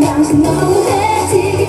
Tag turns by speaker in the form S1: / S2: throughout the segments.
S1: down to no empty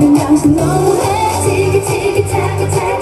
S1: 당신 너무해. 지긋지긋하게